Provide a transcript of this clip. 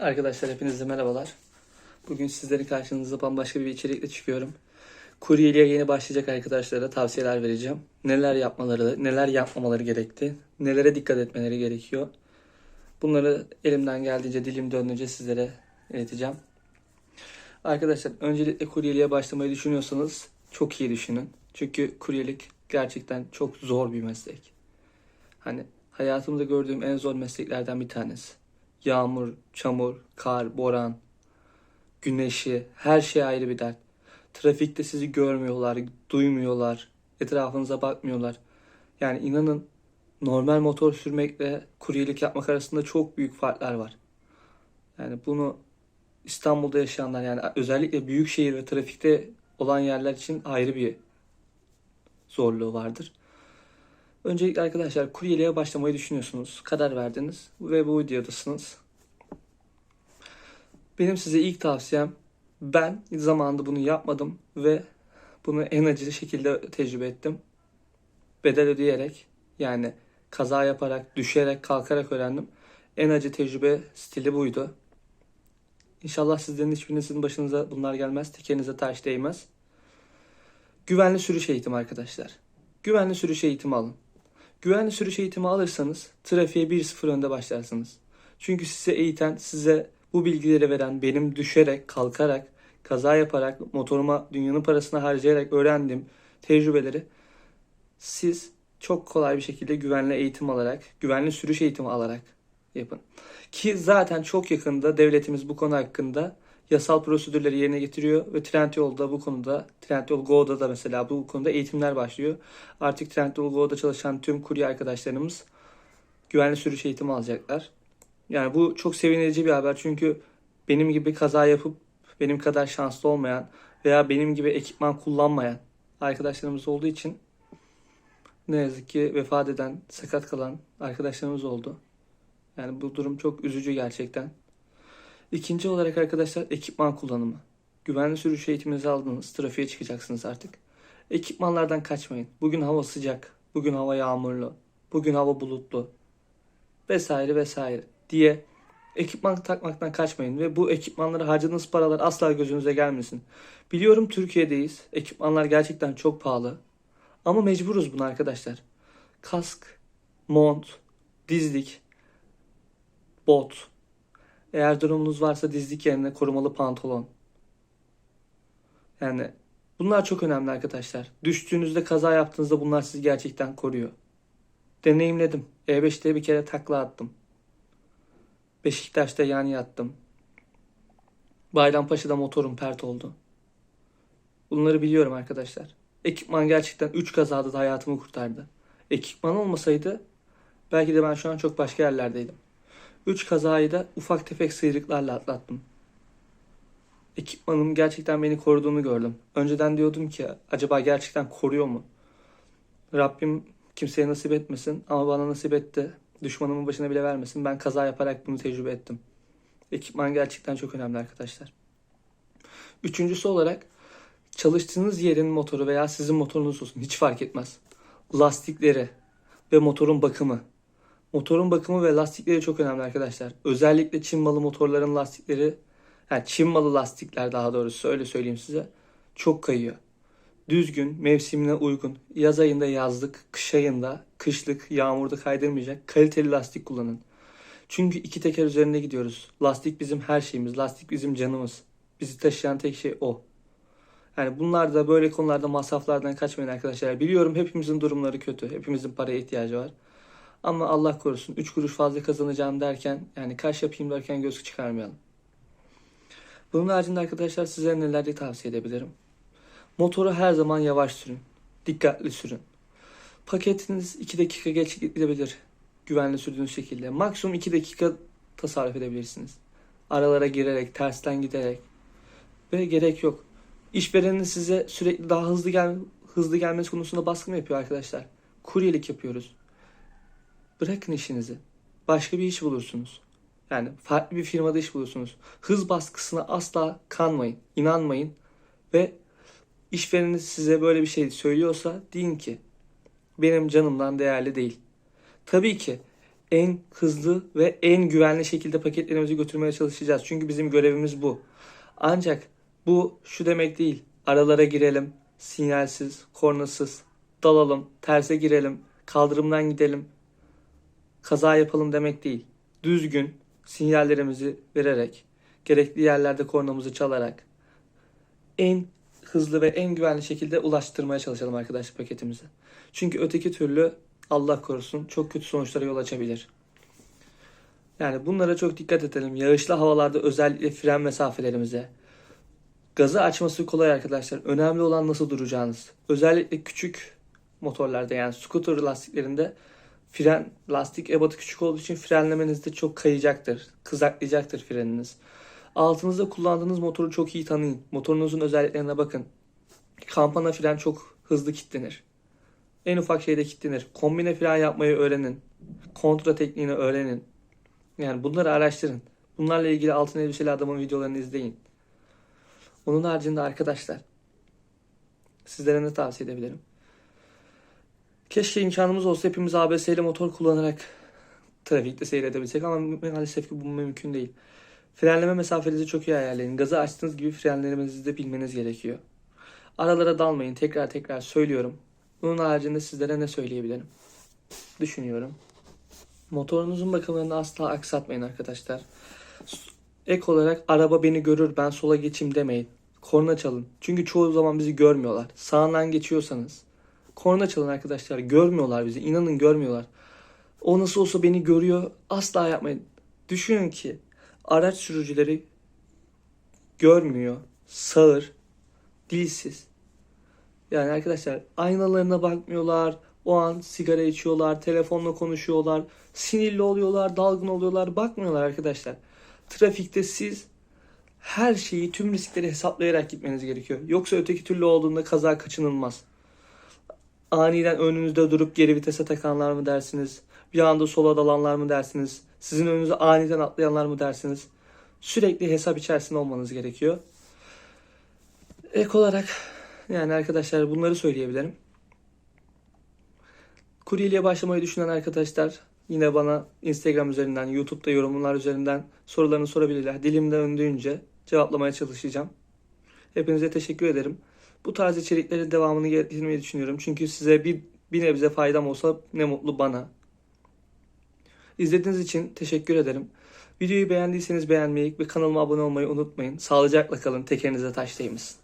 Arkadaşlar hepinize merhabalar. Bugün sizlerin karşınıza bambaşka bir içerikle çıkıyorum. Kuryeliğe yeni başlayacak arkadaşlara tavsiyeler vereceğim. Neler yapmaları, neler yapmamaları gerekti, nelere dikkat etmeleri gerekiyor. Bunları elimden geldiğince, dilim döndüğünce sizlere ileteceğim. Arkadaşlar öncelikle kuryeliğe başlamayı düşünüyorsanız çok iyi düşünün. Çünkü kuryelik gerçekten çok zor bir meslek. Hani hayatımda gördüğüm en zor mesleklerden bir tanesi. Yağmur, çamur, kar, boran, güneşi, her şey ayrı bir dert. Trafikte sizi görmüyorlar, duymuyorlar, etrafınıza bakmıyorlar. Yani inanın normal motor sürmekle kuryelik yapmak arasında çok büyük farklar var. Yani bunu İstanbul'da yaşayanlar yani özellikle büyük şehir ve trafikte olan yerler için ayrı bir zorluğu vardır. Öncelikle arkadaşlar kuryeliğe başlamayı düşünüyorsunuz. Karar verdiniz ve bu videodasınız. Benim size ilk tavsiyem ben zamanında bunu yapmadım ve bunu en acı şekilde tecrübe ettim. Bedel ödeyerek yani kaza yaparak, düşerek, kalkarak öğrendim. En acı tecrübe stili buydu. İnşallah sizlerin hiçbirinizin başınıza bunlar gelmez. Tekerinize taş değmez. Güvenli sürüş eğitimi arkadaşlar. Güvenli sürüş eğitimi alın. Güvenli sürüş eğitimi alırsanız trafiğe 1-0 önde başlarsınız. Çünkü size eğiten, size bu bilgileri veren, benim düşerek, kalkarak, kaza yaparak, motoruma dünyanın parasını harcayarak öğrendiğim tecrübeleri siz çok kolay bir şekilde güvenli eğitim alarak, güvenli sürüş eğitimi alarak yapın. Ki zaten çok yakında devletimiz bu konu hakkında yasal prosedürleri yerine getiriyor ve Trendyol'da bu konuda, Trendyol Go'da da mesela bu konuda eğitimler başlıyor. Artık Trendyol Go'da çalışan tüm kurye arkadaşlarımız güvenli sürüş eğitimi alacaklar. Yani bu çok sevinici bir haber çünkü benim gibi kaza yapıp benim kadar şanslı olmayan veya benim gibi ekipman kullanmayan arkadaşlarımız olduğu için ne yazık ki vefat eden, sakat kalan arkadaşlarımız oldu. Yani bu durum çok üzücü gerçekten. İkinci olarak arkadaşlar ekipman kullanımı. Güvenli sürüş eğitiminizi aldınız. Trafiğe çıkacaksınız artık. Ekipmanlardan kaçmayın. Bugün hava sıcak. Bugün hava yağmurlu. Bugün hava bulutlu. Vesaire vesaire diye ekipman takmaktan kaçmayın. Ve bu ekipmanlara harcadığınız paralar asla gözünüze gelmesin. Biliyorum Türkiye'deyiz. Ekipmanlar gerçekten çok pahalı. Ama mecburuz buna arkadaşlar. Kask, mont, dizlik, bot, eğer durumunuz varsa dizlik yerine korumalı pantolon. Yani bunlar çok önemli arkadaşlar. Düştüğünüzde kaza yaptığınızda bunlar sizi gerçekten koruyor. Deneyimledim. E5'te bir kere takla attım. Beşiktaş'ta yan yattım. Bayrampaşa'da motorum pert oldu. Bunları biliyorum arkadaşlar. Ekipman gerçekten 3 kazada da hayatımı kurtardı. Ekipman olmasaydı belki de ben şu an çok başka yerlerdeydim. 3 kazayı da ufak tefek sıyrıklarla atlattım. Ekipmanım gerçekten beni koruduğunu gördüm. Önceden diyordum ki acaba gerçekten koruyor mu? Rabbim kimseye nasip etmesin ama bana nasip etti. Düşmanımın başına bile vermesin. Ben kaza yaparak bunu tecrübe ettim. Ekipman gerçekten çok önemli arkadaşlar. Üçüncüsü olarak çalıştığınız yerin motoru veya sizin motorunuz olsun hiç fark etmez. Lastikleri ve motorun bakımı. Motorun bakımı ve lastikleri çok önemli arkadaşlar. Özellikle Çin malı motorların lastikleri, yani Çin malı lastikler daha doğrusu öyle söyleyeyim size, çok kayıyor. Düzgün, mevsimine uygun, yaz ayında yazlık, kış ayında kışlık, yağmurda kaydırmayacak kaliteli lastik kullanın. Çünkü iki teker üzerinde gidiyoruz. Lastik bizim her şeyimiz, lastik bizim canımız. Bizi taşıyan tek şey o. Yani bunlar da böyle konularda masraflardan kaçmayın arkadaşlar. Biliyorum hepimizin durumları kötü. Hepimizin paraya ihtiyacı var. Ama Allah korusun 3 kuruş fazla kazanacağım derken yani kaş yapayım derken göz çıkarmayalım. Bunun haricinde arkadaşlar size neler tavsiye edebilirim. Motoru her zaman yavaş sürün. Dikkatli sürün. Paketiniz 2 dakika geç gidebilir. Güvenli sürdüğünüz şekilde. Maksimum 2 dakika tasarruf edebilirsiniz. Aralara girerek, tersten giderek. Ve gerek yok. İşvereniniz size sürekli daha hızlı gel hızlı gelmesi konusunda baskı mı yapıyor arkadaşlar? Kuryelik yapıyoruz. Bırakın işinizi. Başka bir iş bulursunuz. Yani farklı bir firmada iş bulursunuz. Hız baskısına asla kanmayın, inanmayın ve işvereniniz size böyle bir şey söylüyorsa deyin ki benim canımdan değerli değil. Tabii ki en hızlı ve en güvenli şekilde paketlerimizi götürmeye çalışacağız. Çünkü bizim görevimiz bu. Ancak bu şu demek değil. Aralara girelim, sinyalsiz, kornasız, dalalım, terse girelim, kaldırımdan gidelim, kaza yapalım demek değil. Düzgün sinyallerimizi vererek, gerekli yerlerde kornamızı çalarak en hızlı ve en güvenli şekilde ulaştırmaya çalışalım arkadaşlar paketimizi. Çünkü öteki türlü Allah korusun çok kötü sonuçlara yol açabilir. Yani bunlara çok dikkat edelim. Yağışlı havalarda özellikle fren mesafelerimize. Gazı açması kolay arkadaşlar. Önemli olan nasıl duracağınız. Özellikle küçük motorlarda yani scooter lastiklerinde fren lastik ebatı küçük olduğu için frenlemenizde çok kayacaktır. Kızaklayacaktır freniniz. Altınızda kullandığınız motoru çok iyi tanıyın. Motorunuzun özelliklerine bakın. Kampana fren çok hızlı kilitlenir. En ufak şeyde kilitlenir. Kombine fren yapmayı öğrenin. Kontra tekniğini öğrenin. Yani bunları araştırın. Bunlarla ilgili altın elbiseli adamın videolarını izleyin. Onun haricinde arkadaşlar sizlere ne tavsiye edebilirim? Keşke imkanımız olsa hepimiz ABS'li motor kullanarak trafikte seyredebilsek ama maalesef ki bu mümkün değil. Frenleme mesafenizi çok iyi ayarlayın. Gazı açtığınız gibi frenlerinizi de bilmeniz gerekiyor. Aralara dalmayın. Tekrar tekrar söylüyorum. Bunun haricinde sizlere ne söyleyebilirim? Düşünüyorum. Motorunuzun bakımlarını asla aksatmayın arkadaşlar. Ek olarak araba beni görür ben sola geçeyim demeyin. Korna çalın. Çünkü çoğu zaman bizi görmüyorlar. Sağından geçiyorsanız korna çalın arkadaşlar. Görmüyorlar bizi. İnanın görmüyorlar. O nasıl olsa beni görüyor. Asla yapmayın. Düşünün ki araç sürücüleri görmüyor. Sağır. Dilsiz. Yani arkadaşlar aynalarına bakmıyorlar. O an sigara içiyorlar, telefonla konuşuyorlar, sinirli oluyorlar, dalgın oluyorlar. Bakmıyorlar arkadaşlar. Trafikte siz her şeyi, tüm riskleri hesaplayarak gitmeniz gerekiyor. Yoksa öteki türlü olduğunda kaza kaçınılmaz. Aniden önünüzde durup geri vitese takanlar mı dersiniz? Bir anda sola dalanlar mı dersiniz? Sizin önünüze aniden atlayanlar mı dersiniz? Sürekli hesap içerisinde olmanız gerekiyor. Ek olarak yani arkadaşlar bunları söyleyebilirim. Kuryeliğe başlamayı düşünen arkadaşlar yine bana Instagram üzerinden, YouTube'da yorumlar üzerinden sorularını sorabilirler. Dilimde öndüğünce cevaplamaya çalışacağım. Hepinize teşekkür ederim. Bu tarz içeriklerin devamını getirmeyi düşünüyorum. Çünkü size bir, bir nebze faydam olsa ne mutlu bana. İzlediğiniz için teşekkür ederim. Videoyu beğendiyseniz beğenmeyi ve kanalıma abone olmayı unutmayın. Sağlıcakla kalın. Tekerinize taş değmesin.